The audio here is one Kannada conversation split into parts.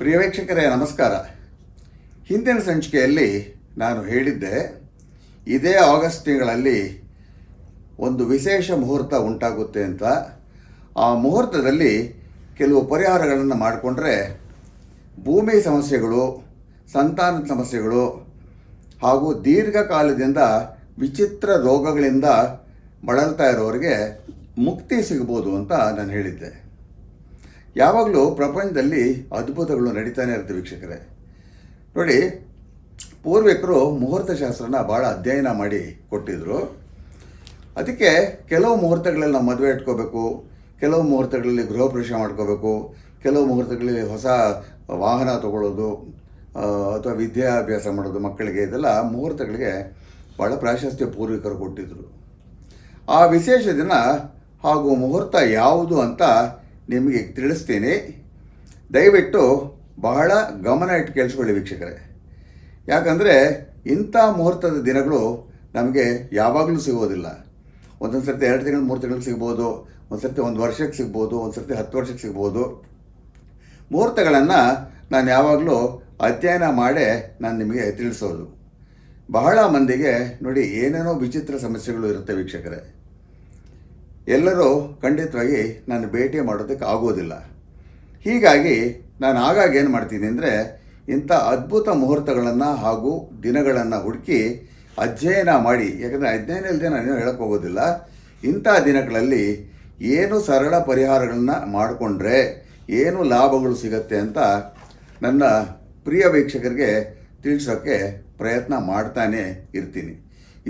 ಪ್ರಿಯ ವೀಕ್ಷಕರೇ, ನಮಸ್ಕಾರ. ಹಿಂದಿನ ಸಂಚಿಕೆಯಲ್ಲಿ ನಾನು ಹೇಳಿದ್ದೆ, ಇದೇ ಆಗಸ್ಟ್ ತಿಂಗಳಲ್ಲಿ ಒಂದು ವಿಶೇಷ ಮುಹೂರ್ತ ಉಂಟಾಗುತ್ತೆ ಅಂತ. ಆ ಮುಹೂರ್ತದಲ್ಲಿ ಕೆಲವು ಪರಿಹಾರಗಳನ್ನು ಮಾಡಿಕೊಂಡ್ರೆ ಭೂಮಿ ಸಮಸ್ಯೆಗಳು, ಸಂತಾನ ಸಮಸ್ಯೆಗಳು ಹಾಗೂ ದೀರ್ಘಕಾಲದಿಂದ ವಿಚಿತ್ರ ರೋಗಗಳಿಂದ ಬಳಲ್ತಾ ಇರೋರಿಗೆ ಮುಕ್ತಿ ಸಿಗ್ಬೋದು ಅಂತ ನಾನು ಹೇಳಿದ್ದೆ. ಯಾವಾಗಲೂ ಪ್ರಪಂಚದಲ್ಲಿ ಅದ್ಭುತಗಳು ನಡೀತಾನೆ ಇರುತ್ತೆ ವೀಕ್ಷಕರೇ. ನೋಡಿ, ಪೂರ್ವಿಕರು ಮುಹೂರ್ತ ಶಾಸ್ತ್ರನ ಭಾಳ ಅಧ್ಯಯನ ಮಾಡಿ ಕೊಟ್ಟಿದ್ದರು ಅದಕ್ಕೆ ಕೆಲವು ಮುಹೂರ್ತಗಳಲ್ಲಿ ನಾವು ಮದುವೆ ಇಟ್ಕೋಬೇಕು, ಕೆಲವು ಮುಹೂರ್ತಗಳಲ್ಲಿ ಗೃಹ ಪ್ರವೇಶ ಮಾಡ್ಕೋಬೇಕು, ಕೆಲವು ಮುಹೂರ್ತಗಳಲ್ಲಿ ಹೊಸ ವಾಹನ ತಗೊಳ್ಳೋದು ಅಥವಾ ವಿದ್ಯಾಭ್ಯಾಸ ಮಾಡೋದು ಮಕ್ಕಳಿಗೆ, ಇದೆಲ್ಲ ಮುಹೂರ್ತಗಳಿಗೆ ಭಾಳ ಪ್ರಾಶಸ್ತ್ಯ ಪೂರ್ವಿಕರು ಕೊಟ್ಟಿದ್ದರು ಆ ವಿಶೇಷ ದಿನ ಹಾಗೂ ಮುಹೂರ್ತ ಯಾವುದು ಅಂತ ನಿಮಗೆ ತಿಳಿಸ್ತೀನಿ. ದಯವಿಟ್ಟು ಬಹಳ ಗಮನ ಇಟ್ಟು ಕೇಳಿಸ್ಕೊಳ್ಳಿ ವೀಕ್ಷಕರೇ. ಯಾಕಂದರೆ ಇಂಥ ಮುಹೂರ್ತದ ದಿನಗಳು ನಮಗೆ ಯಾವಾಗಲೂ ಸಿಗೋದಿಲ್ಲ. ಒಂದೊಂದು ಸರ್ತಿ ಎರಡು ತಿಂಗಳು, ಮೂರು ತಿಂಗಳು ಸಿಗ್ಬೋದು, ಒಂದು ಸರ್ತಿ ಒಂದು ವರ್ಷಕ್ಕೆ ಸಿಗ್ಬೋದು, ಒಂದು ಸರ್ತಿ ಹತ್ತು ವರ್ಷಕ್ಕೆ ಸಿಗ್ಬೋದು. ಮುಹೂರ್ತಗಳನ್ನು ನಾನು ಯಾವಾಗಲೂ ಅಧ್ಯಯನ ಮಾಡೇ ನಾನು ನಿಮಗೆ ತಿಳಿಸೋದು. ಬಹಳ ಮಂದಿಗೆ ನೋಡಿ ಏನೇನೋ ವಿಚಿತ್ರ ಸಮಸ್ಯೆಗಳು ಇರುತ್ತೆ ವೀಕ್ಷಕರೇ. ಎಲ್ಲರೂ ಖಂಡಿತವಾಗಿ ನಾನು ಭೇಟಿ ಮಾಡೋದಕ್ಕೆ ಆಗೋದಿಲ್ಲ. ಹೀಗಾಗಿ ನಾನು ಆಗಾಗ ಏನು ಮಾಡ್ತೀನಿ ಅಂದರೆ ಇಂಥ ಅದ್ಭುತ ಮುಹೂರ್ತಗಳನ್ನು ಹಾಗೂ ದಿನಗಳನ್ನು ಹುಡುಕಿ ಅಧ್ಯಯನ ಮಾಡಿ. ಯಾಕಂದರೆ ಅಧ್ಯಯನ ಇಲ್ಲದೆ ನಾನು ಹೇಳಕ್ಕೆ ಹೋಗೋದಿಲ್ಲ. ಇಂಥ ದಿನಗಳಲ್ಲಿ ಏನು ಸರಳ ಪರಿಹಾರಗಳನ್ನು ಮಾಡಿಕೊಂಡ್ರೆ ಏನು ಲಾಭಗಳು ಸಿಗತ್ತೆ ಅಂತ ನನ್ನ ಪ್ರಿಯ ವೀಕ್ಷಕರಿಗೆ ತಿಳಿಸೋಕ್ಕೆ ಪ್ರಯತ್ನ ಮಾಡ್ತಾನೆ ಇರ್ತೀನಿ.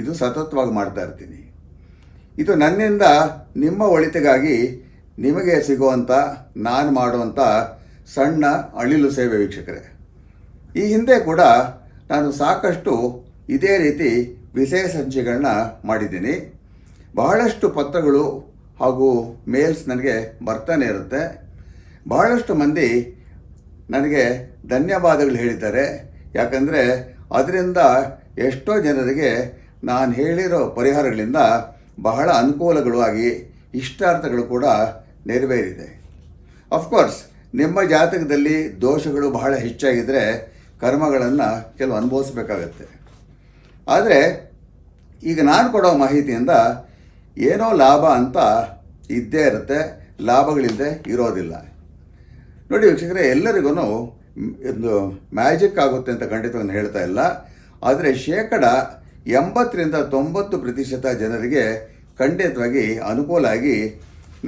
ಇದು ಸತತವಾಗಿ ಮಾಡ್ತಾ ಇರ್ತೀನಿ. ಇದು ನನ್ನಿಂದ ನಿಮ್ಮ ಒಳಿತಿಗಾಗಿ ನಿಮಗೆ ಸಿಗುವಂಥ ನಾನು ಮಾಡುವಂಥ ಸಣ್ಣ ಅಳಿಲು ಸೇವೆ ವೀಕ್ಷಕರೇ. ಈ ಹಿಂದೆ ಕೂಡ ನಾನು ಸಾಕಷ್ಟು ಇದೇ ರೀತಿ ವಿಷಯ ಸಂಚಿಗಳನ್ನ ಮಾಡಿದ್ದೀನಿ. ಬಹಳಷ್ಟು ಪತ್ರಗಳು ಹಾಗೂ ಮೇಲ್ಸ್ ನನಗೆ ಬರ್ತಾನೆ ಇರುತ್ತೆ. ಬಹಳಷ್ಟು ಮಂದಿ ನನಗೆ ಧನ್ಯವಾದಗಳು ಹೇಳಿದ್ದಾರೆ. ಯಾಕಂದರೆ, ಅದರಿಂದ ಎಷ್ಟೋ ಜನರಿಗೆ ನಾನು ಹೇಳಿರೋ ಪರಿಹಾರಗಳಿಂದ ಬಹಳ ಅನುಕೂಲಗಳು ಆಗಿ ಇಷ್ಟಾರ್ಥಗಳು ಕೂಡ ನೆರವೇರಿದೆ. ಅಫ್ಕೋರ್ಸ್ ನಿಮ್ಮ ಜಾತಕದಲ್ಲಿ ದೋಷಗಳು ಬಹಳ ಹೆಚ್ಚಾಗಿದ್ದರೆ ಕರ್ಮಗಳನ್ನು ಕೆಲವು ಅನುಭವಿಸಬೇಕಾಗತ್ತೆ. ಆದರೆ, ಈಗ ನಾನು ಕೊಡೋ ಮಾಹಿತಿಯಿಂದ ಏನೋ ಲಾಭ ಅಂತ ಇದ್ದೇ ಇರುತ್ತೆ ಲಾಭಗಳಿಲ್ಲದೆ ಇರೋದಿಲ್ಲ. ನೋಡಿ ವೀಕ್ಷಕರೇ ಎಲ್ಲರಿಗೂ ಒಂದು ಮ್ಯಾಜಿಕ್ ಆಗುತ್ತೆ ಅಂತ ಖಂಡಿತವನ್ನು ನಾನು ಹೇಳ್ತಾ ಇಲ್ಲ. ಆದರೆ ಶೇಕಡ ಎಂಬತ್ತರಿಂದ ತೊಂಬತ್ತು ಪ್ರತಿಶತ ಜನರಿಗೆ ಖಂಡಿತವಾಗಿ ಅನುಕೂಲ ಆಗಿ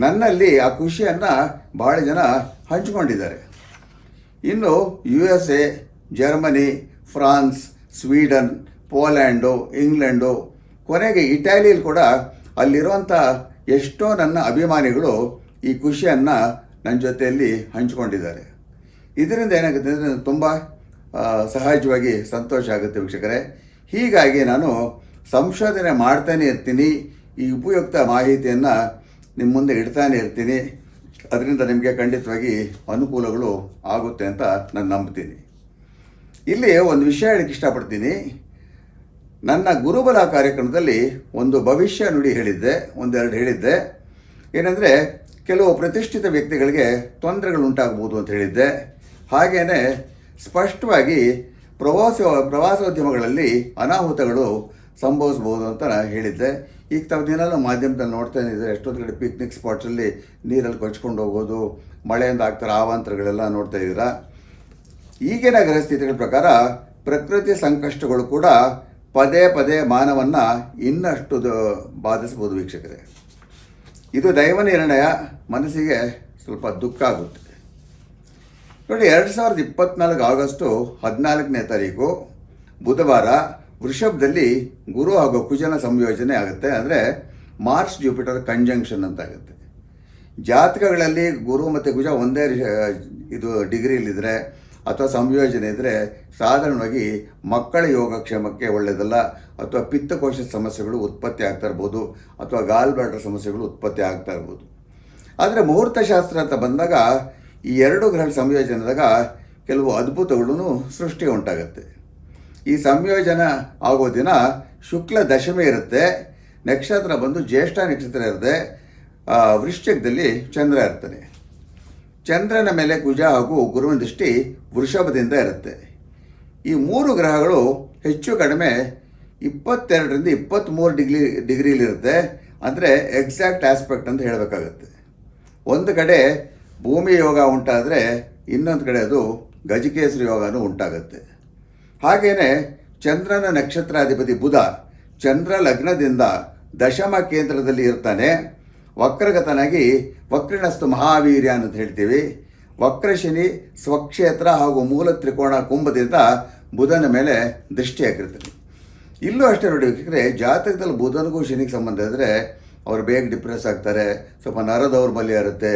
ನನ್ನಲ್ಲಿ ಆ ಖುಷಿಯನ್ನು ಬಹಳ ಜನ ಹಂಚಿಕೊಂಡಿದ್ದಾರೆ. ಇನ್ನು U S A Germany, France, Sweden, Poland, England, ಕೊನೆಗೆ ಇಟಾಲಿಯಲ್ಲಿ ಕೂಡ ಅಲ್ಲಿರುವಂಥ ಎಷ್ಟೋ ನನ್ನ ಅಭಿಮಾನಿಗಳು ಈ ಖುಷಿಯನ್ನು ನನ್ನ ಜೊತೆಯಲ್ಲಿ ಹಂಚಿಕೊಂಡಿದ್ದಾರೆ. ಇದರಿಂದ ಏನಾಗುತ್ತೆ ಅಂದರೆ ತುಂಬ ಸಹಜವಾಗಿ ಸಂತೋಷ ಆಗುತ್ತೆ ವೀಕ್ಷಕರೇ. ಹೀಗಾಗಿ ನಾನು ಸಂಶೋಧನೆ ಮಾಡ್ತಾನೆ ಇರ್ತೀನಿ, ಈ ಉಪಯುಕ್ತ ಮಾಹಿತಿಯನ್ನು ನಿಮ್ಮ ಮುಂದೆ ಇಡ್ತಾನೆ ಇರ್ತೀನಿ. ಅದರಿಂದ ನಿಮಗೆ ಖಂಡಿತವಾಗಿ ಅನುಕೂಲಗಳು ಆಗುತ್ತೆ ಅಂತ ನಾನು ನಂಬ್ತೀನಿ. ಇಲ್ಲಿ ಒಂದು ವಿಷಯ ಹೇಳಕ್ಕೆ ಇಷ್ಟಪಡ್ತೀನಿ. ನನ್ನ ಗುರುಬಲ ಕಾರ್ಯಕ್ರಮದಲ್ಲಿ ಒಂದು ಭವಿಷ್ಯ ನುಡಿ ಹೇಳಿದ್ದೆ, ಒಂದೆರಡು ಹೇಳಿದ್ದೆ. ಏನಂದರೆ, ಕೆಲವು ಪ್ರತಿಷ್ಠಿತ ವ್ಯಕ್ತಿಗಳಿಗೆ ತೊಂದರೆಗಳು ಉಂಟಾಗ್ಬೋದು ಅಂತ ಹೇಳಿದ್ದೆ. ಹಾಗೆಯೇ ಸ್ಪಷ್ಟವಾಗಿ ಪ್ರವಾಸ, ಪ್ರವಾಸೋದ್ಯಮಗಳಲ್ಲಿ ಅನಾಹುತಗಳು ಸಂಭವಿಸ್ಬೋದು ಅಂತ ನಾನು ಹೇಳಿದ್ದೆ. ಈಗ ದಿನಾಲು ಮಾಧ್ಯಮದಲ್ಲಿ ನೋಡ್ತಾ ಇದ್ದಾರೆ, ಎಷ್ಟೊಂದು ಕಡೆ ಪಿಕ್ನಿಕ್ ಸ್ಪಾಟ್ಸಲ್ಲಿ ನೀರಲ್ಲಿ ಕೊಚ್ಕೊಂಡು ಹೋಗೋದು, ಮಳೆಯಿಂದ ಆಗ್ತಾರೆ ಆವಾಂತರಗಳೆಲ್ಲ ನೋಡ್ತಾ ಇದ್ದೀರಾ. ಈಗಿನ ಗ್ರಹಸ್ಥಿತಿಗಳ ಪ್ರಕಾರ ಪ್ರಕೃತಿ ಸಂಕಷ್ಟಗಳು ಕೂಡ ಪದೇ ಪದೇ ಮಾನವನ್ನು ಇನ್ನಷ್ಟು ಬಾಧಿಸ್ಬೋದು ವೀಕ್ಷಕರೇ. ಇದು ದೈವ ನಿರ್ಣಯ ಮನಸ್ಸಿಗೆ ಸ್ವಲ್ಪ ದುಃಖ ಆಗುತ್ತೆ. ನೋಡಿ, ಎರಡು ಸಾವಿರದ ಇಪ್ಪತ್ನಾಲ್ಕು ಆಗಸ್ಟು ಹದಿನಾಲ್ಕನೇ ತಾರೀಕು ಬುಧವಾರ ವೃಷಭದಲ್ಲಿ ಗುರು ಹಾಗೂ ಕುಜನ ಸಂಯೋಜನೆ ಆಗುತ್ತೆ. ಅಂದರೆ ಮಾರ್ಚ್ ಜೂಪಿಟರ್ ಕಂಜಂಕ್ಷನ್ ಅಂತ ಆಗುತ್ತೆ. ಜಾತಕಗಳಲ್ಲಿ ಗುರು ಮತ್ತು ಕುಜ ಒಂದೇ ಇದು ಡಿಗ್ರಿಲಿದ್ದರೆ ಅಥವಾ ಸಂಯೋಜನೆ ಇದ್ದರೆ ಸಾಧಾರಣವಾಗಿ ಮಕ್ಕಳ ಯೋಗಕ್ಷೇಮಕ್ಕೆ ಒಳ್ಳೆಯದಲ್ಲ ಅಥವಾ ಪಿತ್ತಕೋಶ ಸಮಸ್ಯೆಗಳು ಉತ್ಪತ್ತಿ ಆಗ್ತಾ ಇರ್ಬೋದು, ಅಥವಾ ಗಾಲ್ ಬ್ಲಾಡರ್ ಸಮಸ್ಯೆಗಳು ಉತ್ಪತ್ತಿ ಆಗ್ತಾ ಇರ್ಬೋದು. ಆದರೆ ಮುಹೂರ್ತಶಾಸ್ತ್ರ ಅಂತ ಬಂದಾಗ ಈ ಎರಡು ಗ್ರಹ ಸಂಯೋಜನದಾಗ ಕೆಲವು ಅದ್ಭುತಗಳನ್ನು ಸೃಷ್ಟಿ ಉಂಟಾಗುತ್ತೆ. ಈ ಸಂಯೋಜನ ಆಗೋ ದಿನ ಶುಕ್ಲ ದಶಮಿ ಇರುತ್ತೆ, ನಕ್ಷತ್ರ ಬಂದು ಜ್ಯೇಷ್ಠ ನಕ್ಷತ್ರ ಇರುತ್ತೆ ವೃಶ್ಚಿಕದಲ್ಲಿ ಚಂದ್ರ ಇರ್ತಾನೆ. ಚಂದ್ರನ ಮೇಲೆ ಕುಜ ಹಾಗೂ ಗುರುವಿನ ದೃಷ್ಟಿ ವೃಷಭದಿಂದ ಇರುತ್ತೆ. ಈ ಮೂರು ಗ್ರಹಗಳು ಹೆಚ್ಚು ಕಡಿಮೆ ಇಪ್ಪತ್ತೆರಡರಿಂದ ಇಪ್ಪತ್ತ್ಮೂರು ಡಿಗ್ರಿ ಡಿಗ್ರಿಲಿರುತ್ತೆ ಅಂದರೆ ಎಕ್ಸಾಕ್ಟ್ ಆಸ್ಪೆಕ್ಟ್ ಅಂತ ಹೇಳಬೇಕಾಗತ್ತೆ. ಒಂದು ಕಡೆ ಭೂಮಿ ಯೋಗ ಉಂಟಾದರೆ ಇನ್ನೊಂದು ಕಡೆ ಅದು ಗಜಕೇಸರಿ ಯೋಗನೂ ಉಂಟಾಗುತ್ತೆ. ಹಾಗೆಯೇ ಚಂದ್ರನ ನಕ್ಷತ್ರಾಧಿಪತಿ ಬುಧ ಚಂದ್ರ ಲಗ್ನದಿಂದ ದಶಮ ಕೇಂದ್ರದಲ್ಲಿ ಇರ್ತಾನೆ. ವಕ್ರಗತನಾಗಿ ವಕ್ರಿಣಸ್ತು ಮಹಾವೀರ್ಯ ಅಂತ ಹೇಳ್ತೀವಿ. ವಕ್ರಶನಿ ಸ್ವಕ್ಷೇತ್ರ ಹಾಗೂ ಮೂಲ ತ್ರಿಕೋಣ ಕುಂಭದಿಂದ ಬುಧನ ಮೇಲೆ ದೃಷ್ಟಿ ಇಲ್ಲೂ ಅಷ್ಟೇ ನೋಡಿ ಯಾಕೆಂದರೆ ಜಾತಕದಲ್ಲಿ ಬುಧನಿಗೂ ಶನಿಗೆ ಸಂಬಂಧ ಇದ್ದರೆ ಅವರು ಬೇಗ ಡಿಪ್ರೆಸ್ ಆಗ್ತಾರೆ. ಸ್ವಲ್ಪ ನರ ದೌರ್ಬಲ್ಯ ಇರುತ್ತೆ.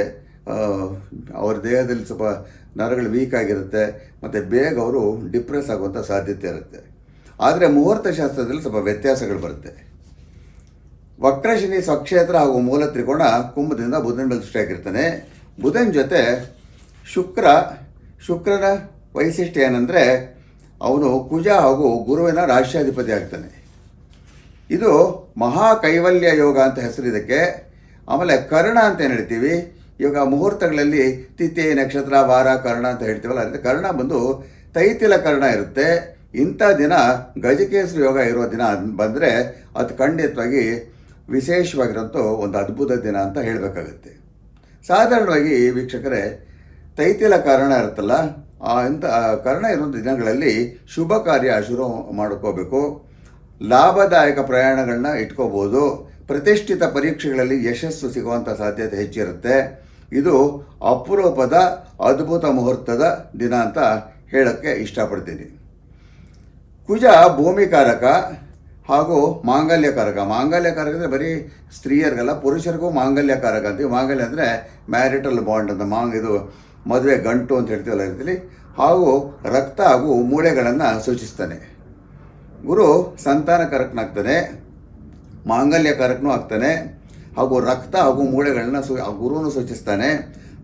ಅವ್ರ ದೇಹದಲ್ಲಿ ಸ್ವಲ್ಪ ನರಗಳು ವೀಕ್ ಆಗಿರುತ್ತೆ, ಮತ್ತು ಬೇಗ ಅವರು ಡಿಪ್ರೆಸ್ ಆಗುವಂಥ ಸಾಧ್ಯತೆ ಇರುತ್ತೆ. ಆದರೆ ಮುಹೂರ್ತ ಶಾಸ್ತ್ರದಲ್ಲಿ ಸ್ವಲ್ಪ ವ್ಯತ್ಯಾಸಗಳು ಬರುತ್ತೆ. ವಕ್ರಶನಿ ಸ್ವಕ್ಷೇತ್ರ ಹಾಗೂ ಮೂಲ ತ್ರಿಕೋಣ ಕುಂಭದಿಂದ ಬುಧನ ಮೇಲೆ ಸೃಷ್ಟಿಯಾಗಿರ್ತಾನೆ ಬುಧನ ಜೊತೆ ಶುಕ್ರ, ಶುಕ್ರನ ವೈಶಿಷ್ಟ್ಯ ಏನಂದರೆ ಅವನು ಕುಜ ಹಾಗೂ ಗುರುವಿನ ರಾಷ್ಟ್ರಾಧಿಪತಿ ಆಗ್ತಾನೆ. ಇದು ಮಹಾ ಕೈವಲ್ಯ ಯೋಗ ಅಂತ ಹೆಸರು ಇದಕ್ಕೆ ಆಮೇಲೆ ಕರ್ಣ ಅಂತ ಏನು ಹೇಳ್ತೀವಿ? ಇವಾಗ ಮುಹೂರ್ತಗಳಲ್ಲಿ ತಿಥಿ, ನಕ್ಷತ್ರ, ವಾರ, ಕರ್ಣ ಅಂತ ಹೇಳ್ತೀವಲ್ಲ ಅದರಿಂದ ಕರ್ಣ ಬಂದು ತೈತಿಲ ಕರ್ಣ ಇರುತ್ತೆ. ಇಂಥ ದಿನ ಗಜಕೇಸರಿ ಯೋಗ ಇರೋ ದಿನ ಬಂದರೆ ಅದು ಖಂಡಿತವಾಗಿ ವಿಶೇಷವಾಗಿರೋಂಥ ಒಂದು ಅದ್ಭುತ ದಿನ ಅಂತ ಹೇಳಬೇಕಾಗುತ್ತೆ. ಸಾಧಾರಣವಾಗಿ ವೀಕ್ಷಕರೇ, ತೈತಿಲ ಕಾರಣ ಇರುತ್ತಲ್ಲ, ಆ ಇಂಥ ಕಾರಣ ಇರುವಂಥ ದಿನಗಳಲ್ಲಿ ಶುಭ ಕಾರ್ಯ ಶುರು ಮಾಡ್ಕೋಬೇಕು. ಲಾಭದಾಯಕ ಪ್ರಯಾಣಗಳನ್ನ ಇಟ್ಕೋಬೋದು. ಪ್ರತಿಷ್ಠಿತ ಪರೀಕ್ಷೆಗಳಲ್ಲಿ ಯಶಸ್ಸು ಸಿಗುವಂಥ ಸಾಧ್ಯತೆ ಹೆಚ್ಚಿರುತ್ತೆ. ಇದು ಅಪರೂಪದ ಅದ್ಭುತ ಮುಹೂರ್ತದ ದಿನ ಅಂತ ಹೇಳೋಕ್ಕೆ ಇಷ್ಟಪಡ್ತೀನಿ. ಕುಜ ಭೂಮಿಕಾರಕ ಹಾಗೂ ಮಾಂಗಲ್ಯಕಾರಕ. ಮಾಂಗಲ್ಯಕಾರಕ ಅಂದರೆ ಬರೀ ಸ್ತ್ರೀಯರಿಗಲ್ಲ, ಪುರುಷರಿಗೂ ಮಾಂಗಲ್ಯಕಾರಕ ಅಂತೀವಿ. ಮಾಂಗಲ್ಯ ಅಂದರೆ ಮ್ಯಾರಿಟಲ್ ಬಾಂಡ್ ಅಂತ ಮಾಂಗ್ ಇದು ಮದುವೆ ಗಂಟು ಅಂತ ಹೇಳ್ತೀವಲ್ಲ ಇರ್ತೀವಿ ಹಾಗೂ ರಕ್ತ ಹಾಗೂ ಮೂಳೆಗಳನ್ನು ಸೂಚಿಸ್ತಾನೆ. ಗುರು ಸಂತಾನಕಾರಕನಾಗ್ತಾನೆ, ಮಾಂಗಲ್ಯಕಾರಕನೂ ಆಗ್ತಾನೆ. ಹಾಗೂ ರಕ್ತ ಹಾಗೂ ಮೂಳೆಗಳನ್ನ ಸು, ಆ ಗುರುವನ್ನು ಸೂಚಿಸ್ತಾನೆ.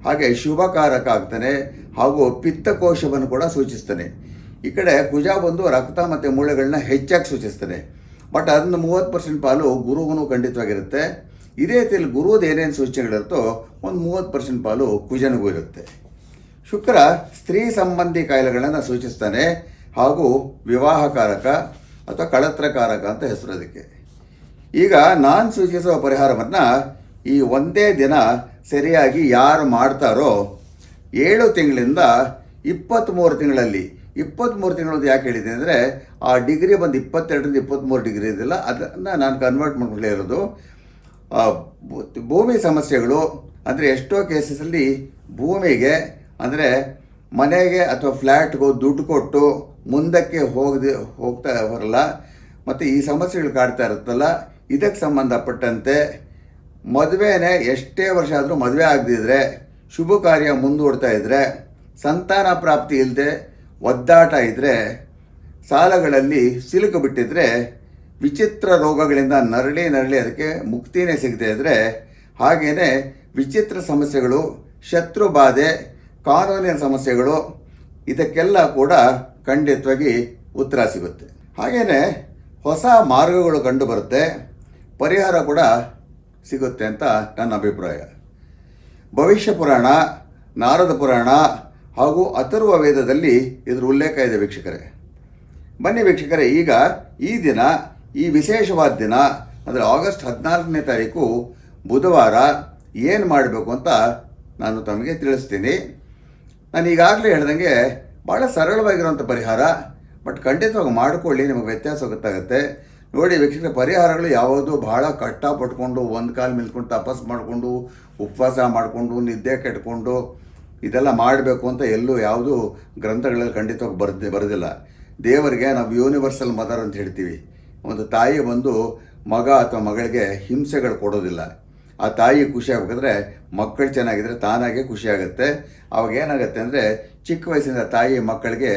ಹಾಗೆ ಶುಭಕಾರಕ ಆಗ್ತಾನೆ ಹಾಗೂ ಪಿತ್ತಕೋಶವನ್ನು ಕೂಡ ಸೂಚಿಸ್ತಾನೆ. ಈ ಕಡೆ ಕುಜ ಬಂದು ರಕ್ತ ಮತ್ತು ಮೂಳೆಗಳನ್ನ ಹೆಚ್ಚಾಗಿ ಸೂಚಿಸ್ತಾನೆ. ಬಟ್ ಅದನ್ನ ಮೂವತ್ತು ಪರ್ಸೆಂಟ್ ಪಾಲು ಗುರುವನು ಖಂಡಿತವಾಗಿರುತ್ತೆ. ಇದೇ ರೀತಿಯಲ್ಲಿ ಗುರುವುದು ಏನೇನು ಸೂಚನೆಗಳಿರುತ್ತೋ ಒಂದು ಮೂವತ್ತು ಪರ್ಸೆಂಟ್ ಪಾಲು ಕುಜನಿಗೂ ಇರುತ್ತೆ. ಶುಕ್ರ ಸ್ತ್ರೀ ಸಂಬಂಧಿ ಕಾಯಿಲೆಗಳನ್ನು ಸೂಚಿಸ್ತಾನೆ ಹಾಗೂ ವಿವಾಹಕಾರಕ ಅಥವಾ ಕಳತ್ರಕಾರಕ ಅಂತ ಹೆಸರು ಅದಕ್ಕೆ. ಈಗ ನಾನು ಸೂಚಿಸುವ ಪರಿಹಾರವನ್ನು ಈ ಒಂದೇ ದಿನ ಸರಿಯಾಗಿ ಯಾರು ಮಾಡ್ತಾರೋ ಏಳು ತಿಂಗಳಿಂದ ಇಪ್ಪತ್ತ್ಮೂರು ತಿಂಗಳಲ್ಲಿ ಇಪ್ಪತ್ತ್ಮೂರು ತಿಂಗಳದ್ದು ಯಾಕೆ ಹೇಳಿದೆ ಅಂದರೆ ಆ ಡಿಗ್ರಿ ಬಂದು ಇಪ್ಪತ್ತೆರಡರಿಂದ ಇಪ್ಪತ್ತ್ಮೂರು ಡಿಗ್ರಿ ಇದೆಯಲ್ಲ ಅದನ್ನು ನಾನು ಕನ್ವರ್ಟ್ ಮಾಡ್ಕೊಳ್ಳೇ ಇರೋದು. ಭೂಮಿ ಸಮಸ್ಯೆಗಳು, ಅಂದರೆ ಎಷ್ಟೋ ಕೇಸಸಲ್ಲಿ ಭೂಮಿಗೆ, ಅಂದರೆ ಮನೆಗೆ ಅಥವಾ ಫ್ಲ್ಯಾಟ್ಗೂ ದುಡ್ಡು ಕೊಟ್ಟು ಮುಂದಕ್ಕೆ ಹೋಗದೆ ಹೋಗ್ತಾ ಬರಲ್ಲ ಮತ್ತು ಈ ಸಮಸ್ಯೆಗಳು ಕಾಡ್ತಾ ಇರುತ್ತಲ್ಲ ಇದಕ್ಕೆ ಸಂಬಂಧಪಟ್ಟಂತೆ ಮದುವೆನೇ ಎಷ್ಟೇ ವರ್ಷ ಆದರೂ ಮದುವೆ ಆಗದಿದ್ರೆ ಶುಭ ಕಾರ್ಯ ಮುಂದೂಡ್ತಾ ಇದ್ದರೆ ಸಂತಾನ ಪ್ರಾಪ್ತಿ ಇಲ್ಲದೆ ಒದ್ದಾಟ ಇದ್ದರೆ ಸಾಲಗಳಲ್ಲಿ ಸಿಲುಕು ಬಿಟ್ಟಿದ್ರೆ, ವಿಚಿತ್ರ ರೋಗಗಳಿಂದ ನರಳಿ ನರಳಿ ಅದಕ್ಕೆ ಮುಕ್ತಿನೇ ಸಿಗದೆ ಇದ್ದರೆ ಹಾಗೆಯೇ ವಿಚಿತ್ರ ಸಮಸ್ಯೆಗಳು, ಶತ್ರು ಬಾಧೆ, ಕಾನೂನಿನ ಸಮಸ್ಯೆಗಳು, ಇದಕ್ಕೆಲ್ಲ ಕೂಡ ಖಂಡಿತವಾಗಿ ಉತ್ತರ ಸಿಗುತ್ತೆ. ಹಾಗೆಯೇ ಹೊಸ ಮಾರ್ಗಗಳು ಕಂಡು ಬರುತ್ತೆ ಪರಿಹಾರ ಕೂಡ ಸಿಗುತ್ತೆ ಅಂತ ನನ್ನ ಅಭಿಪ್ರಾಯ. ಭವಿಷ್ಯ ಪುರಾಣ, ನಾರದ ಪುರಾಣ ಹಾಗೂ ಅಥರ್ವ ವೇದದಲ್ಲಿ ಇದರ ಉಲ್ಲೇಖ ಇದೆ ವೀಕ್ಷಕರೇ. ಬನ್ನಿ ವೀಕ್ಷಕರೇ, ಈಗ ಈ ದಿನ, ಈ ವಿಶೇಷವಾದ ದಿನ, ಅಂದರೆ ಆಗಸ್ಟ್ ಹದಿನಾಲ್ಕನೇ ತಾರೀಕು, ಬುಧವಾರ ಏನು ಮಾಡಬೇಕು ಅಂತ ನಾನು ತಮಗೆ ತಿಳಿಸ್ತೀನಿ. ನಾನು ಈಗಾಗಲೇ ಹೇಳ್ದಂಗೆ ಭಾಳ ಸರಳವಾಗಿರುವಂಥ ಪರಿಹಾರ, ಬಟ್ ಖಂಡಿತವಾಗಿ ಮಾಡಿಕೊಳ್ಳಿ, ನಿಮಗೆ ವ್ಯತ್ಯಾಸ ಗೊತ್ತಾಗುತ್ತೆ. ನೋಡಿ ವೀಕ್ಷಕರ, ಪರಿಹಾರಗಳು ಯಾವುದು? ಭಾಳ ಕಷ್ಟ ಪಟ್ಕೊಂಡು ಒಂದು ಕಾಲು ನಿಲ್ಕೊಂಡು ತಪಸ್ ಮಾಡಿಕೊಂಡು, ಉಪವಾಸ ಮಾಡಿಕೊಂಡು, ನಿದ್ದೆ ಕೆಟ್ಕೊಂಡು ಇದೆಲ್ಲ ಮಾಡಬೇಕು ಅಂತ ಎಲ್ಲೂ ಯಾವುದೂ ಗ್ರಂಥಗಳಲ್ಲಿ ಖಂಡಿತವಾಗಿ ಬರ್ದೇ, ಬರೋದಿಲ್ಲ. ದೇವರಿಗೆ ನಾವು ಯೂನಿವರ್ಸಲ್ ಮದರ್ ಅಂತ ಹೇಳ್ತೀವಿ. ಒಂದು ತಾಯಿ ಬಂದು ಮಗ ಅಥವಾ ಮಗಳಿಗೆ ಹಿಂಸೆಗಳು ಕೊಡೋದಿಲ್ಲ. ಆ ತಾಯಿ ಖುಷಿ ಆಗ್ಬೇಕಾದ್ರೆ ಮಕ್ಕಳು ಚೆನ್ನಾಗಿದ್ದರೆ ತಾನಾಗೆ ಖುಷಿಯಾಗುತ್ತೆ ಅವಾಗ ಏನಾಗುತ್ತೆ ಅಂದರೆ ಚಿಕ್ಕ ವಯಸ್ಸಿನ ತಾಯಿ ಮಕ್ಕಳಿಗೆ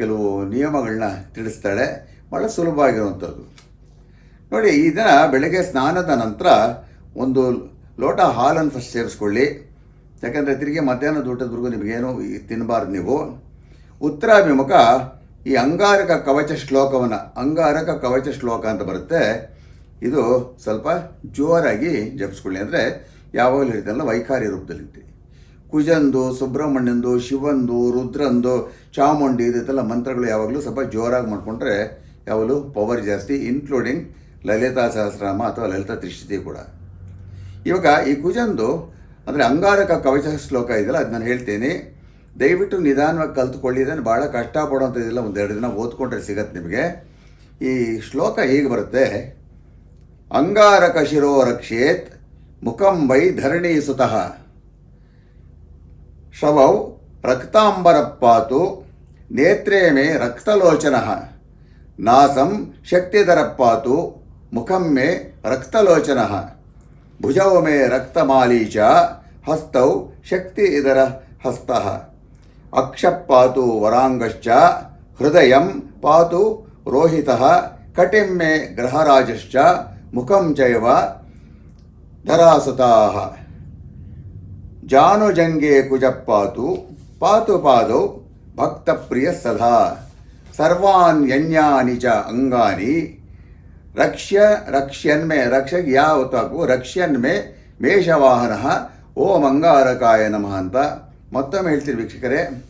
ಕೆಲವು ನಿಯಮಗಳನ್ನ ತಿಳಿಸ್ತಾಳೆ. ಭಾಳ ಸುಲಭ ಆಗಿರುವಂಥದ್ದು ನೋಡಿ, ಈ ದಿನ ಬೆಳಗ್ಗೆ ಸ್ನಾನದ ನಂತರ ಒಂದು ಲೋಟ ಹಾಲನ್ನು ಫಸ್ಟ್ ಸೇರಿಸ್ಕೊಳ್ಳಿ. ಯಾಕಂದರೆ ತಿರುಗಿ ಮಧ್ಯಾಹ್ನದ ಊಟದವರೆಗೂ ನಿಮಗೇನು ತಿನ್ನಬಾರ್ದು ನೀವು. ಉತ್ತರಾಭಿಮುಖ ಈ ಅಂಗಾರಕ ಕವಚ ಶ್ಲೋಕವನ್ನು, ಅಂಗಾರಕ ಕವಚ ಶ್ಲೋಕ ಅಂತ ಬರುತ್ತೆ. ಇದು ಸ್ವಲ್ಪ ಜೋರಾಗಿ ಜಪಿಸ್ಕೊಳ್ಳಿ. ಅಂದರೆ ಯಾವಾಗಲೂ ಹೇಳ್ತಾರಲ್ಲ ವೈಖಾರಿ ರೂಪದಲ್ಲಿ ಕುಜಂದು, ಸುಬ್ರಹ್ಮಣ್ಯಂದು, ಶಿವಂದು, ರುದ್ರಂದು, ಚಾಮುಂಡಿ, ಇದೆಲ್ಲ ಮಂತ್ರಗಳು ಯಾವಾಗಲೂ ಸ್ವಲ್ಪ ಜೋರಾಗಿ ಮಾಡಿಕೊಂಡ್ರೆ ಯಾವಾಗಲೂ ಪವರ್ ಜಾಸ್ತಿ ಇನ್ಕ್ಲೂಡಿಂಗ್ ಲಲಿತಾ ಸಹಸ್ರನಾಮ ಅಥವಾ ಲಲಿತಾ ತ್ರಿಶತಿ ಕೂಡ. ಇವಾಗ ಈ ಕುಜಂದು ಅಂದರೆ ಅಂಗಾರಕ ಕವಚ ಶ್ಲೋಕ ಇದೆಯಲ್ಲ ಅದು ನಾನು ಹೇಳ್ತೇನೆ. ದಯವಿಟ್ಟು ನಿಧಾನವಾಗಿ ಕಲ್ತ್ಕೊಳ್ಳಿ ಇದನ್ನು ಭಾಳ ಕಷ್ಟಪಡುವಂಥದ್ದಿಲ್ಲ ಒಂದೆರಡು ದಿನ ಓದ್ಕೊಂಡ್ರೆ ಸಿಗತ್ತೆ ನಿಮಗೆ. ಈ ಶ್ಲೋಕ ಹೀಗೆ ಬರುತ್ತೆ. ಅಂಗಾರಕ ಶಿರೋ ರಕ್ಷೇತ್ ಮುಖಂಬೈ ಧರಣಿ ಸುತಃ. ಶವೌ ರಕ್ತಾಂಬರಪ್ಪಾತು ನೇತ್ರೇ ಮೇ ರಕ್ತಲೋಚನ. ನಾಸಂ ಶಕ್ತಿಧರಪ್ಪಾತು ಮುಖಂ ಮೇ ರಕ್ತಲೋಚನ ಭುಜೌ ಮೇ ರಕ್ತಮಾಲಿ ಚ ಹಸ್ತೌ ಶಕ್ತಿ ಇದರ ಹಸ್ತಃ ಅಕ್ಷಪಾತು ವರಾಂಗಶ್ಚ ಹೃದಯಂ ಪಾತು ರೋಹಿತಃ ಕಟಿಂ ಮೇ ಗ್ರಹರಾಜಶ್ಚ ಮುಖಂ ಚೈವ ಧರಾಸುತಾಃ ಜಾನುಜಂಗೆ ಕುಜಪ್ಪಾತು ಪಾತು ಪಾದೌ ಭಕ್ತಪ್ರಿಯ ಸದಾ ರಕ್ಷ್ಯ, ರಕ್ಷ್ಯನ್ಮೇ ರಕ್ಷ ಯಾವತ್ತಾಕು ರಕ್ಷ್ಯನ್ಮೇ, ಮೇಷವಾಹನ, ಓ ಅಂಗಾರಕಾಯ ನಮಃ ಅಂತ ಮತ್ತೊಮ್ಮೆ ಹೇಳ್ತೀರಿ ವೀಕ್ಷಕರೇ.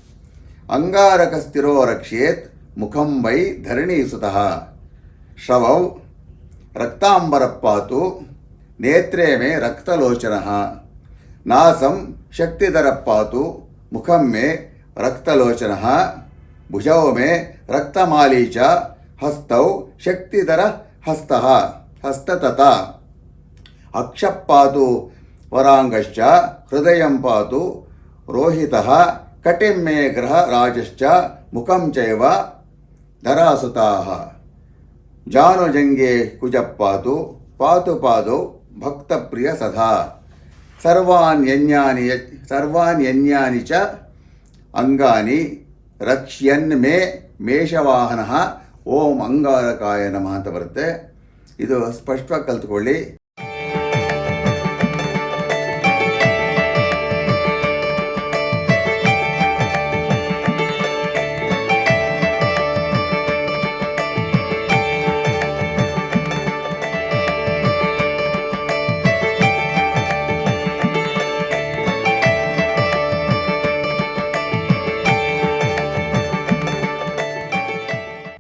ಅಂಗಾರಕ ಸ್ಥಿರೋ ರಕ್ಷೇತ್ ಮುಖಂ ವೈ ಧರಣಿ ಸುತಃ. ಶ್ರವೌ, ರಕ್ತಾಂಬರಪ್ಪಾತು, ನೇತ್ರೇ ಮೇ ರಕ್ತಲೋಚನ. ನಾಸಂ, ಶಕ್ತಿಧರಪ್ಪಾತು, ಮುಖಂ ಮೇ ರಕ್ತಲೋಚನ. ಭುಜೌ ಮೇ ರಕ್ತಮಾಲೀಚ, ಹಸ್ತೌ ಶಕ್ತಿಧರ हस्तः, हस्ततता। अक्षः पातु वराङ्गश्च, हृदयं पातु रोहितः कटिं मे मुखम चरासुता जानुजंगे कुज जानुजङ्गे पाद पाद पातु पादौ भक्तप्रियसधा सर्वाण्यन्यानि सर्वाण्यन्यानि च अङ्गानि रक्ष्यन् मे मेषवाहन ಓಂ ಅಂಗಾರಕಾಯ ನಮಃ ಅಂತ ಬರುತ್ತೆ. ಇದು ಸ್ಪಷ್ಟವಾಗಿ ಕಲ್ತ್ಕೊಳ್ಳಿ.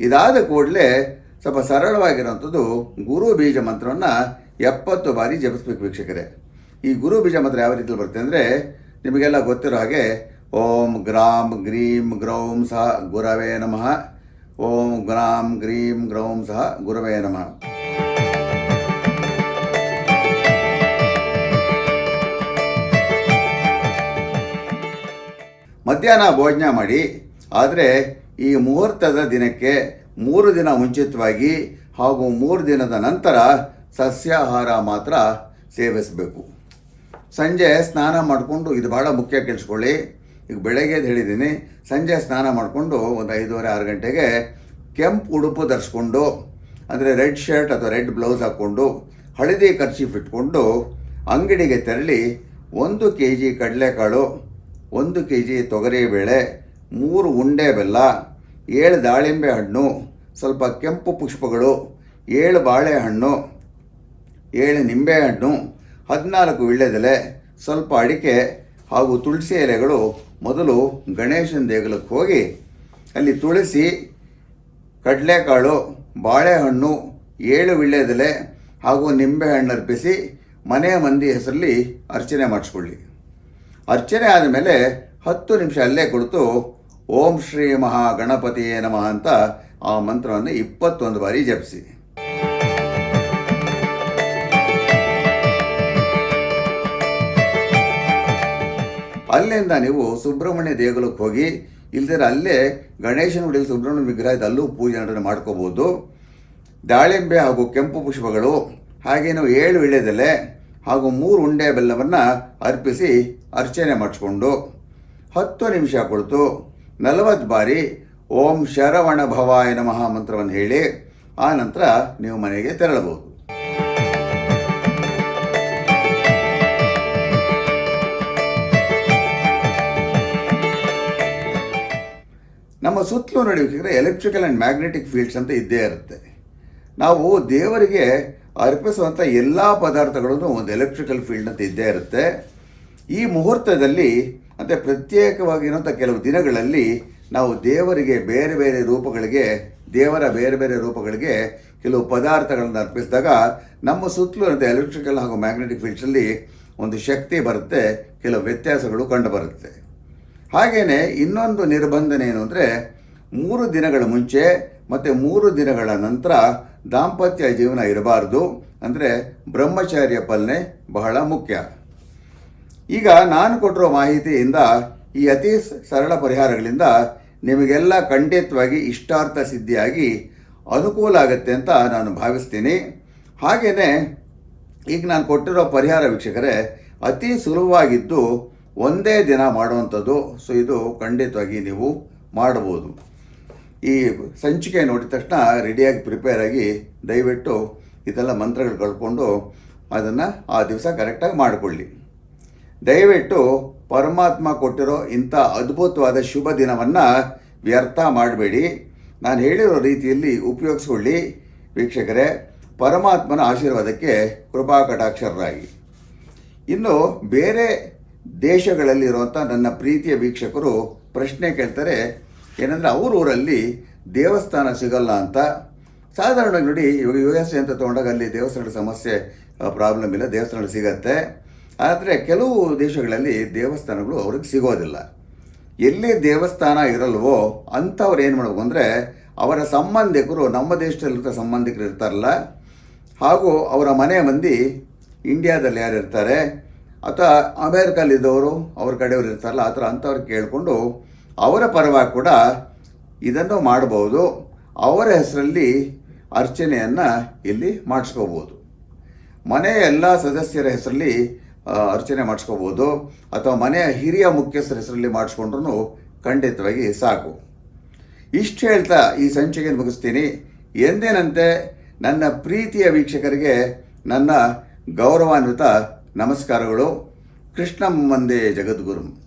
ಇದಾದ ಕೂಡಲೇ ಸ್ವಲ್ಪ ಸರಳವಾಗಿರುವಂಥದ್ದು ಗುರು ಬೀಜ ಮಂತ್ರವನ್ನು ಎಪ್ಪತ್ತು ಬಾರಿ ಜಪಿಸ್ಬೇಕು ವೀಕ್ಷಕರೇ. ಈ ಗುರು ಬೀಜ ಮಂತ್ರ ಯಾವ ರೀತಿಯಲ್ಲಿ ಬರುತ್ತೆ ಅಂದರೆ ನಿಮಗೆಲ್ಲ ಗೊತ್ತಿರೋ ಹಾಗೆ ಓಂ ಗ್ರಾಮ್ ಗ್ರೀಂ ಗ್ರೌಂ ಸಹ ಗುರವೇ ನಮಃ. ಓಂ ಗ್ರಾಮ್ ಗ್ರೀಂ ಗ್ರೌಂ ಸಹ ಗುರವೇ ನಮಃ. ಮಧ್ಯಾಹ್ನ ಭೋಜನ ಮಾಡಿ, ಆದರೆ ಈ ಮುಹೂರ್ತದ ದಿನಕ್ಕೆ ಮೂರು ದಿನ ಮುಂಚಿತವಾಗಿ ಹಾಗೂ ಮೂರು ದಿನದ ನಂತರ ಸಸ್ಯಾಹಾರ ಮಾತ್ರ ಸೇವಿಸಬೇಕು. ಸಂಜೆ ಸ್ನಾನ ಮಾಡಿಕೊಂಡು ಇದು ಭಾಳ ಮುಖ್ಯ ಕೇಳಿಸ್ಕೊಳ್ಳಿ. ಈಗ ಬೆಳಗ್ಗೆ ಹೇಳಿದ್ದೀನಿ, ಸಂಜೆ ಸ್ನಾನ ಮಾಡಿಕೊಂಡು ಒಂದು ಐದೂವರೆ ಆರು ಗಂಟೆಗೆ ಕೆಂಪು ಉಡುಪು ಧರಿಸ್ಕೊಂಡು, ಅಂದರೆ ರೆಡ್ ಶರ್ಟ್ ಅಥವಾ ರೆಡ್ ಬ್ಲೌಸ್ ಹಾಕ್ಕೊಂಡು, ಹಳದಿ ಕರ್ಚೀಫ್ ಇಟ್ಕೊಂಡು ಅಂಗಡಿಗೆ ತೆರಳಿ ಒಂದು ಕೆ ಜಿ ಕಡಲೆಕಾಳು, ಒಂದು ಕೆ ಜಿ ತೊಗರಿಬೇಳೆ ಮೂರು ಉಂಡೆ ಬೆಲ್ಲ, ಏಳು ದಾಳಿಂಬೆ ಹಣ್ಣು, ಸ್ವಲ್ಪ ಕೆಂಪು ಪುಷ್ಪಗಳು, ಏಳು ಬಾಳೆಹಣ್ಣು, ಏಳು ನಿಂಬೆಹಣ್ಣು ಹದಿನಾಲ್ಕು ವೀಳ್ಯದೆಲೆ ಸ್ವಲ್ಪ ಅಡಿಕೆ ಹಾಗೂ ತುಳಸಿ ಎಲೆಗಳು ಮೊದಲು ಗಣೇಶನ ದೇಗುಲಕ್ಕೆ ಹೋಗಿ ಅಲ್ಲಿ ತುಳಸಿ, ಕಡಲೆಕಾಳು, ಬಾಳೆಹಣ್ಣು, ಏಳು ವೀಳ್ಯದೆಲೆ ಹಾಗೂ ನಿಂಬೆಹಣ್ಣು ಅರ್ಪಿಸಿ ಮನೆ ಮಂದಿ ಹೆಸರಲ್ಲಿ ಅರ್ಚನೆ ಮಾಡಿಸ್ಕೊಳ್ಳಿ. ಅರ್ಚನೆ ಆದಮೇಲೆ ಹತ್ತು ನಿಮಿಷ ಅಲ್ಲೇ ಕುಳಿತು ಓಂ ಶ್ರೀ ಮಹಾಗಣಪತಿಯೇ ನಮಃ ಅಂತ ಆ ಮಂತ್ರವನ್ನು ಇಪ್ಪತ್ತೊಂದು ಬಾರಿ ಜಪಿಸಿ. ಅಲ್ಲಿಂದ ನೀವು ಸುಬ್ರಹ್ಮಣ್ಯ ದೇಗುಲಕ್ಕೆ ಹೋಗಿ ಇಲ್ದಿರ ಅಲ್ಲೇ ಗಣೇಶನ ಗುಡಿಯಲ್ಲಿ ಸುಬ್ರಹ್ಮಣ್ಯ ವಿಗ್ರಹ ಅಲ್ಲೂ ಪೂಜೆ ಮಾಡ್ಕೋಬೋದು. ದಾಳಿಂಬೆ ಹಾಗೂ ಕೆಂಪು ಪುಷ್ಪಗಳು, ಹಾಗೆ ನಾವು ಏಳು ಇಳೆದೆಲೆ ಹಾಗೂ ಮೂರು ಉಂಡೆ ಬೆಲ್ಲವನ್ನು ಅರ್ಪಿಸಿ ಅರ್ಚನೆ ಮಾಡಿಸ್ಕೊಂಡು ಹತ್ತು ನಿಮಿಷ ಕುಳಿತು ನಲವತ್ತು ಬಾರಿ ಓಂ ಶರವಣ ಭವಾಯ ನಮಃ ಮಂತ್ರವನ್ನು ಹೇಳಿ ಆ ನಂತರ ನೀವು ಮನೆಗೆ ತೆರಳಬಹುದು. ನಮ್ಮ ಸುತ್ತಲೂ ನೋಡಿ ಎಲೆಕ್ಟ್ರಿಕಲ್ ಆ್ಯಂಡ್ ಮ್ಯಾಗ್ನೆಟಿಕ್ ಫೀಲ್ಡ್ಸ್ ಅಂತ ಇದ್ದೇ ಇರುತ್ತೆ. ನಾವು ದೇವರಿಗೆ ಅರ್ಪಿಸುವಂಥ ಎಲ್ಲ ಪದಾರ್ಥಗಳನ್ನು ಒಂದು ಎಲೆಕ್ಟ್ರಿಕಲ್ ಫೀಲ್ಡ್ ಅಂತ ಇದ್ದೇ ಇರುತ್ತೆ. ಈ ಮುಹೂರ್ತದಲ್ಲಿ ಮತ್ತು ಪ್ರತ್ಯೇಕವಾಗಿರುವಂಥ ಕೆಲವು ದಿನಗಳಲ್ಲಿ ನಾವು ದೇವರಿಗೆ ಬೇರೆ ಬೇರೆ ರೂಪಗಳಿಗೆ, ದೇವರ ಬೇರೆ ಬೇರೆ ರೂಪಗಳಿಗೆ ಕೆಲವು ಪದಾರ್ಥಗಳನ್ನು ಅರ್ಪಿಸಿದಾಗ ನಮ್ಮ ಸುತ್ತಲೂ ಇರುತ್ತೆ ಎಲೆಕ್ಟ್ರಿಕಲ್ ಹಾಗೂ ಮ್ಯಾಗ್ನೆಟಿಕ್ ಫೀಲ್ಡ್ಸಲ್ಲಿ ಒಂದು ಶಕ್ತಿ ಬರುತ್ತೆ, ಕೆಲವು ವ್ಯತ್ಯಾಸಗಳು ಕಂಡು ಬರುತ್ತೆ. ಹಾಗೆಯೇ ಇನ್ನೊಂದು ನಿರ್ಬಂಧನೆ ಏನು ಅಂದರೆ ಮೂರು ದಿನಗಳ ಮುಂಚೆ ಮತ್ತು ಮೂರು ದಿನಗಳ ನಂತರ ದಾಂಪತ್ಯ ಜೀವನ ಇರಬಾರ್ದು. ಅಂದರೆ ಬ್ರಹ್ಮಚಾರ್ಯ ಪಾಲನೆ ಬಹಳ ಮುಖ್ಯ. ಈಗ ನಾನು ಕೊಟ್ಟಿರೋ ಮಾಹಿತಿಯಿಂದ ಈ ಅತಿ ಸರಳ ಪರಿಹಾರಗಳಿಂದ ನಿಮಗೆಲ್ಲ ಖಂಡಿತವಾಗಿ ಇಷ್ಟಾರ್ಥ ಸಿದ್ಧಿಯಾಗಿ ಅನುಕೂಲ ಆಗುತ್ತೆ ಅಂತ ನಾನು ಭಾವಿಸ್ತೀನಿ. ಹಾಗೆಯೇ ಈಗ ನಾನು ಕೊಟ್ಟಿರೋ ಪರಿಹಾರ ವೀಕ್ಷಕರೇ, ಅತಿ ಸುಲಭವಾಗಿದ್ದು ಒಂದೇ ದಿನ ಮಾಡುವಂಥದ್ದು. ಸೊ, ಇದು ಖಂಡಿತವಾಗಿ ನೀವು ಮಾಡಬಹುದು. ಈ ಸಂಚಿಕೆ ನೋಡಿದ ತಕ್ಷಣ ರೆಡಿಯಾಗಿ ಪ್ರಿಪೇರ್ ಆಗಿ ದಯವಿಟ್ಟು ಇದೆಲ್ಲ ಮಂತ್ರಗಳು ಕಳ್ಕೊಂಡು ಅದನ್ನು ಆ ದಿವಸ ಕರೆಕ್ಟಾಗಿ ಮಾಡಿಕೊಳ್ಳಿ. ದಯವಿಟ್ಟು ಪರಮಾತ್ಮ ಕೊಟ್ಟಿರೋ ಇಂಥ ಅದ್ಭುತವಾದ ಶುಭ ದಿನವನ್ನು ವ್ಯರ್ಥ ಮಾಡಬೇಡಿ. ನಾನು ಹೇಳಿರೋ ರೀತಿಯಲ್ಲಿ ಉಪಯೋಗಿಸ್ಕೊಳ್ಳಿ. ವೀಕ್ಷಕರೇ, ಪರಮಾತ್ಮನ ಆಶೀರ್ವಾದಕ್ಕೆ ಕೃಪಾ ಕಟಾಕ್ಷರರಾಗಿ ಇನ್ನು ಬೇರೆ ದೇಶಗಳಲ್ಲಿರುವಂಥ ನನ್ನ ಪ್ರೀತಿಯ ವೀಕ್ಷಕರು ಪ್ರಶ್ನೆ ಕೇಳ್ತಾರೆ. ಏನಂದರೆ ಅವರೂರಲ್ಲಿ ದೇವಸ್ಥಾನ ಸಿಗಲ್ಲ ಅಂತ. ಸಾಧಾರಣವಾಗಿ ನೋಡಿ, ಇವಾಗ ಯು ಎಸ್ ಎ ಅಂತ ತೊಗೊಂಡಾಗ ಅಲ್ಲಿ ದೇವಸ್ಥಾನದ ಸಮಸ್ಯೆ ಪ್ರಾಬ್ಲಮ್ ಇಲ್ಲ. ದೇವಸ್ಥಾನ ಸಿಗತ್ತೆ. ಆದರೆ ಕೆಲವು ದೇಶಗಳಲ್ಲಿ ದೇವಸ್ಥಾನಗಳು ಅವ್ರಿಗೆ ಸಿಗೋದಿಲ್ಲ. ಎಲ್ಲಿ ದೇವಸ್ಥಾನ ಇರಲ್ವೋ ಅಂಥವ್ರು ಏನು ಮಾಡಬೇಕು ಅಂದರೆ ಅವರ ಸಂಬಂಧಿಕರು, ನಮ್ಮ ದೇಶದಲ್ಲಿರ್ತ ಸಂಬಂಧಿಕರು ಇರ್ತಾರಲ್ಲ, ಹಾಗೂ ಅವರ ಮನೆ ಮಂದಿ ಇಂಡಿಯಾದಲ್ಲಿ ಯಾರು ಇರ್ತಾರೆ, ಅಥವಾ ಅಮೇರಿಕಲ್ಲಿದ್ದವರು, ಅವ್ರ ಕಡೆಯವರು ಇರ್ತಾರಲ್ಲ, ಆ ಥರ ಅಂಥವ್ರು ಕೇಳಿಕೊಂಡು ಅವರ ಪರವಾಗಿ ಕೂಡ ಇದನ್ನು ಮಾಡಬಹುದು ಅವರ ಹೆಸರಲ್ಲಿ ಅರ್ಚನೆಯನ್ನು ಇಲ್ಲಿ ಮಾಡಿಸ್ಕೋಬೋದು. ಮನೆಯ ಎಲ್ಲ ಸದಸ್ಯರ ಹೆಸರಲ್ಲಿ ಅರ್ಚನೆ ಮಾಡಿಸ್ಕೋಬೋದು. ಅಥವಾ ಮನೆಯ ಹಿರಿಯ ಮುಖ್ಯಸ್ಥರ ಹೆಸರಲ್ಲಿ ಮಾಡಿಸ್ಕೊಂಡ್ರೂ ಖಂಡಿತವಾಗಿ ಸಾಕು. ಇಷ್ಟು ಹೇಳ್ತಾ ಈ ಸಂಚಿಕೆ ಮುಗಿಸ್ತೀನಿ. ಎಂದೇನಂತೆ ನನ್ನ ಪ್ರೀತಿಯ ವೀಕ್ಷಕರಿಗೆ ನನ್ನ ಗೌರವಾನ್ವಿತ ನಮಸ್ಕಾರಗಳು. ಕೃಷ್ಣ ಮಂದೇ ಜಗದ್ಗುರು.